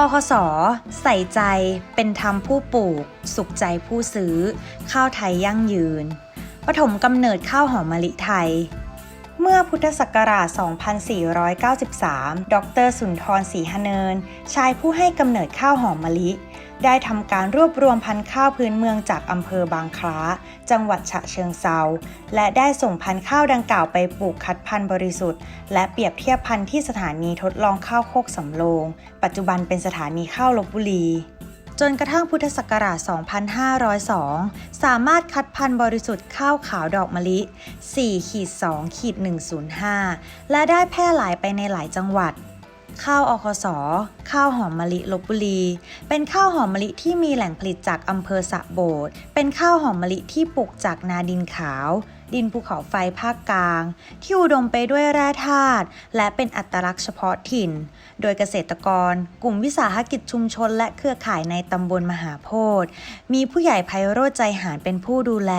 อคสใส่ใจเป็นธรรมผู้ปลูก สุขใจผู้ซื้อ ข้าวไทยยั่งยืน ปฐมกำเนิดข้าวหอมมะลิไทย เมื่อพุทธศักราช 2493 ดรสุนทรศรีหเนิน ชายผู้ให้กำเนิดข้าวหอมมะลิ ได้ทำการรวบรวมพันธุ์ข้าวพื้นเมืองจากอำเภอบางคล้า จังหวัดฉะเชิงเซาและได้ส่งพันธุ์ข้าวดังกล่าวไปปลูกคัดพันธุ์บริสุทธิ์ และเปรียบเทียบพันธุ์ที่สถานีทดลองข้าวโคกสำโรง ปัจจุบันเป็นสถานีข้าวลบบุรีจนกระทั่งพุทธศักราช 2502 สามารถคัดพันธุ์บริสุทธิ์ข้าวขาวดอกมะลิ 4.2.105 และได้แพร่หลายไปในหลายจังหวัด ข้าวอคสข้าวหอมมะลิลบบุรี เป็นข้าวหอมมะลิที่มีแหล่งผลิตจากอำเภอสะโบดเป็นข้าวหอมมะลิที่ปลูกจากนาดินขาว ดินภูเขาไฟภาคกลาง ที่อุดมไปด้วยแร่ธาตุและเป็นอัตลักษณ์เฉพาะถิ่น โดยเกษตรกร กลุ่มวิสาหกิจชุมชน และเครือข่ายในตำบลมหาโพธิ์มีผู้ใหญ่ไพโรจนใจหารเป็นผู้ดูแล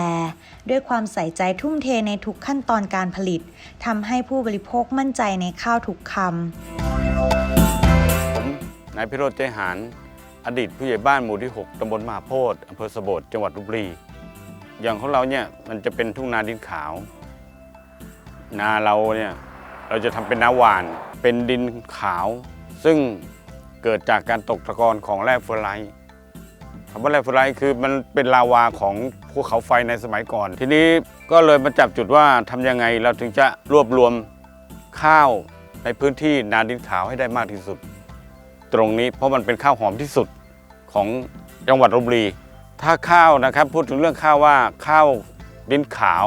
ด้วยความใส่ใจทุ่มเทในทุกขั้นตอนการผลิตทำให้ผู้บริโภคมั่นใจในข้าวทุกคำผมนายพิโรธใจหารอดีตผู้ใหญ่บ้านหมู่ที่ 6 ตำบลมหาโพธิ์อำเภอสบดจังหวัดลบบุรี อย่างของเราเนี่ยมันจะเป็นทุ่งนาดินขาว นาเราเนี่ยเราจะทำเป็นนาหวานเป็นดินขาว ซึ่งเกิดจากการตกตะกอนของแร่ฟลูอไรด์คำว่าแร่ฟลูอไรด์คือมันเป็นลาวาของภูเขาไฟในสมัยก่อน ทีนี้ก็เลยมาจับจุดว่าทำยังไงเราถึงจะรวบรวมข้าวในพื้นที่นาดินขาวให้ได้มากที่สุด ตรงนี้เพราะมันเป็นข้าวหอมที่สุดของจังหวัดลบบุรี ถ้าข้าวนะครับพูดถึงเรื่องข้าวว่าข้าวดินขาว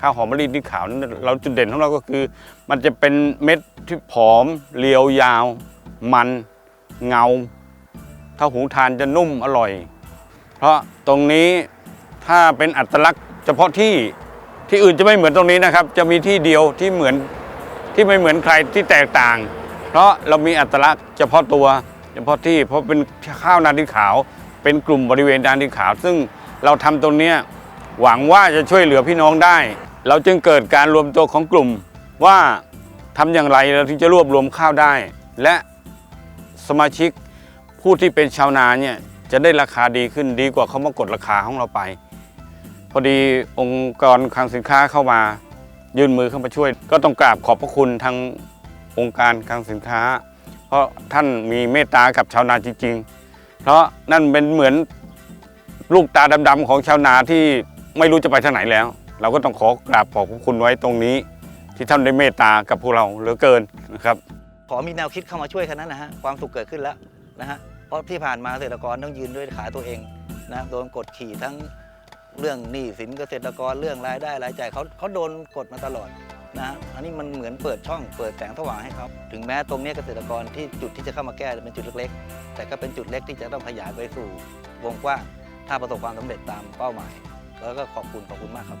ข้าวหอมมะลิดินขาวนั้นเราจุดเด่นของเราก็คือ มันจะเป็นเม็ดที่ผอมเรียวยาว มันเงา ถ้าหุงทานจะนุ่มอร่อย เพราะตรงนี้ถ้าเป็นอัตลักษณ์ เฉพาะที่ที่อื่นจะไม่เหมือนตรงนี้นะครับ จะมีที่เดียวที่เหมือนที่ไม่เหมือนใครที่แตกต่าง เพราะเรามีอัตลักษณ์เฉพาะตัว เฉพาะที่เพราะเป็นข้าวนาดินขาว เป็นกลุ่มบริเวณนาดินขาว ซึ่งเราทำตรงนี้หวังว่าจะช่วยเหลือพี่น้องได้ เราจึงเกิดการรวมตัวของกลุ่มว่าทำอย่างไรเราถึงจะรวบรวมข้าวได้ และสมาชิกผู้ที่เป็นชาวนาเนี่ยจะได้ราคาดีขึ้นดีกว่าเขามากดราคาของเราไป พอดีองค์กรคลังสินค้าเข้ามายื่นมือเข้ามาช่วย ก็ต้องกราบขอบพระคุณทางองค์การคลังสินค้า เพราะท่านมีเมตตากับชาวนาจริง ๆ เพราะนั่นเป็นเหมือนลูกตาดำๆของชาวนาที่ไม่รู้จะไปทางไหนแล้ว เราก็ต้องขอกราบขอบคุณไว้ตรงนี้ ที่ท่านได้เมตตากับพวกเราเหลือเกินนะครับ ขอมีแนวคิดเข้ามาช่วยแค่นั้นนะฮะความสุขเกิดขึ้นแล้วนะฮะเพราะที่ผ่านมาเกษตรกรต้องยืนด้วยขาตัวเองนะโดนกดขี่ทั้งเรื่องหนี้สินเกษตรกรเรื่องรายได้รายจ่ายเขาเขาโดนกดมาตลอด นะฮะอันนี้มันเหมือนเปิดช่องเปิดแสงสว่างให้เขาถึงแม้ตรงเนี้ยเกษตรกรที่จุดที่จะเข้ามาแก้เป็นจุดเล็กๆ แต่ก็เป็นจุดเล็กที่จะต้องขยายไปสู่วงกว้างถ้าประสบความสำเร็จตามเป้าหมาย แล้วก็ขอบคุณขอบคุณมากครับ